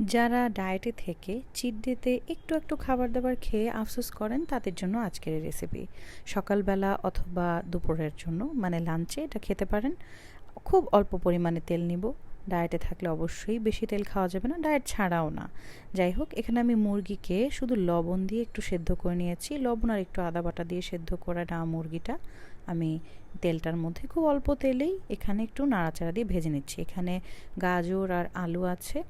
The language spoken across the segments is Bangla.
যারা ডায়েটে থেকে চিট একটু একটু খাবার দাবার খেয়ে আফসোস করেন, তাদের জন্য আজকের রেসিপি সকালবেলা অথবা দুপুরের জন্য মানে লাঞ্চে এটা খেতে পারেন। খুব অল্প পরিমাণে তেল নিব। ডায়েটে থাকলে অবশ্যই বেশি তেল খাওয়া যাবে না ডায়েট ছাড়াও না। যাই হোক, এখানে আমি মুরগিকে শুধু লবণ দিয়ে একটু সেদ্ধ করে নিয়েছি। লবণ আর একটু আদা বাটা দিয়ে সেদ্ধ করা না মুরগিটা আমি তেলটার মধ্যে খুব অল্প তেলেই এখানে একটু নাড়াচাড়া দিয়ে ভেজে নিচ্ছি। এখানে গাজর আর আলু আছে।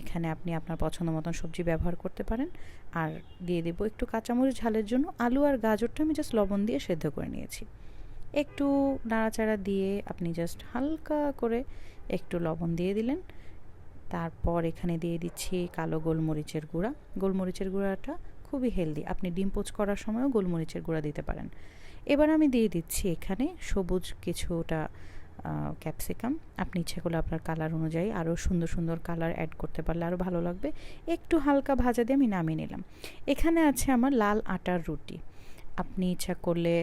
এখানে আপনি আপনার পছন্দ মতন সবজি ব্যবহার করতে পারেন। আর দিয়ে দেবো একটু কাঁচামরিচ ঝালের জন্য। আলু আর গাজরটা আমি জাস্ট লবণ দিয়ে সেদ্ধ করে নিয়েছি। একটু নাড়াচাড়া দিয়ে আপনি জাস্ট হালকা করে একটু লবণ দিয়ে দিলেন। তারপর এখানে দিয়ে দিচ্ছি কালো গোলমরিচের গুঁড়া। গোলমরিচের গুঁড়াটা খুবই হেলদি আপনি ডিম পোচ করার সময়ও গোলমরিচের গুঁড়া দিতে পারেন। এবার আমি দিয়ে দিচ্ছি এখানে সবুজ কিছুটা ক্যাপসিকাম আপনি ইচ্ছে করলে আপনার কালার অনুযায়ী আরও সুন্দর সুন্দর কালার অ্যাড করতে পারলে আরও ভালো লাগবে। একটু হালকা ভাজা দিয়ে আমি নামিয়ে নিলাম। এখানে আছে আমার লাল আটার রুটি। আপনি ইচ্ছা করলে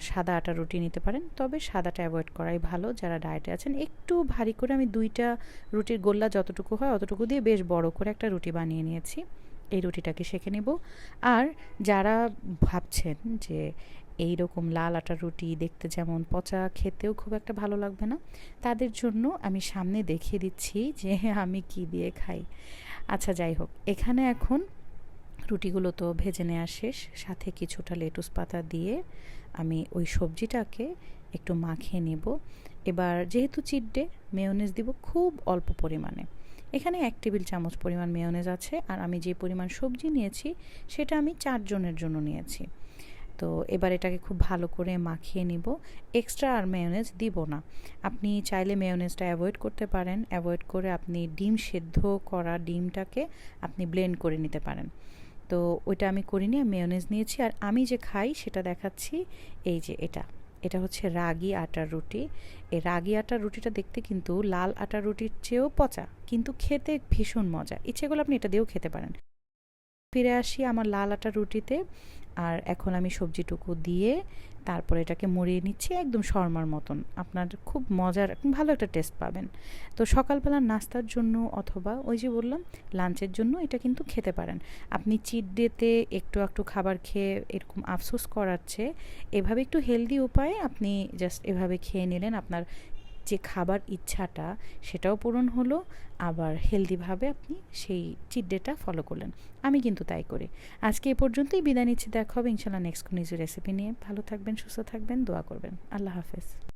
সাদা আটার রুটি নিতে পারেন, তবে সাদাটা অ্যাভয়েড করাই ভালো। যারা ডায়েটে আছেন, একটু ভারী করে আমি দুইটা রুটির গোল্লা যতটুকু হয় অতটুকু দিয়ে বেশ বড় করে একটা রুটি বানিয়ে নিয়েছি। এই রুটিটাকে শেখে নেব। আর যারা ভাবছেন যে এই রকম লাল আটার রুটি দেখতে যেমন পচা, খেতেও খুব একটা ভালো লাগবে না। তাদের জন্য আমি সামনে দেখিয়ে দিচ্ছি যে আমি কি দিয়ে খাই। আচ্ছা যাই হোক, এখানে এখন রুটিগুলো তো ভেজে নেওয়া শেষ। সাথে কিছুটা লেটুস পাতা দিয়ে আমি ওই সবজিটাকে একটু মাখিয়ে নেব। এবার যেহেতু চিড্ডে মেয়নেজ দিব খুব অল্প পরিমাণে। এখানে এক টেবিল চামচ পরিমাণ মেয়নেজ আছে। আর আমি যে পরিমাণ সবজি নিয়েছি, সেটা আমি চারজনের জন্য নিয়েছি। তো এবার এটাকে খুব ভালো করে মাখিয়ে নিব। এক্সট্রা আর মেয়নেজ দিব না। আপনি চাইলে মেয়নেজটা অ্যাভয়েড করতে পারেন। অ্যাভয়েড করে আপনি ডিম সেদ্ধ করা ডিমটাকে আপনি ব্লেন্ড করে নিতে পারেন। তো ওইটা আমি করিনি মেয়নেজ নিয়েছি। আর আমি যে খাই সেটা দেখাচ্ছি। এই যে এটা। এটা হচ্ছে রাগি আটার রুটি। এই রাগি আটার রুটিটা দেখতে কিন্তু লাল আটার রুটির চেয়েও পচা, কিন্তু খেতে ভীষণ মজা। ইচ্ছে করলে আপনি এটা দিয়েও খেতে পারেন। ফিরে আসি আমার লাল আটার রুটিতে। আর এখন আমি সবজিটুকু দিয়ে তারপরে এটাকে মুড়িয়ে নিচ্ছি একদম শর্মার মতন। আপনার খুব মজার, ভালো একটা টেস্ট পাবেন। তো সকালবেলা নাস্তার জন্য অথবা ওই যে বললাম, লাঞ্চের জন্য এটা কিন্তু খেতে পারেন। আপনি চিট ডেতে একটু একটু খাবার খেয়ে এরকম আফসোস করাচ্ছে, এভাবে একটু হেলদি উপায়ে আপনি জাস্ট এভাবে খেয়ে নিলেন, আপনার যে খাবার ইচ্ছাটা সেটাও পূরণ হলো, আবার হেলদিভাবে আপনি সেই চিট ডেটা ফলো করলেন। আমি কিন্তু তাই করি। আজকে এ পর্যন্তই, বিদায় নিচ্ছি, দেখা হবে ইনশাল্লাহ নেক্সট কোনো রেসিপি নিয়ে। ভালো থাকবেন, সুস্থ থাকবেন, দোয়া করবেন। আল্লাহ হাফেজ।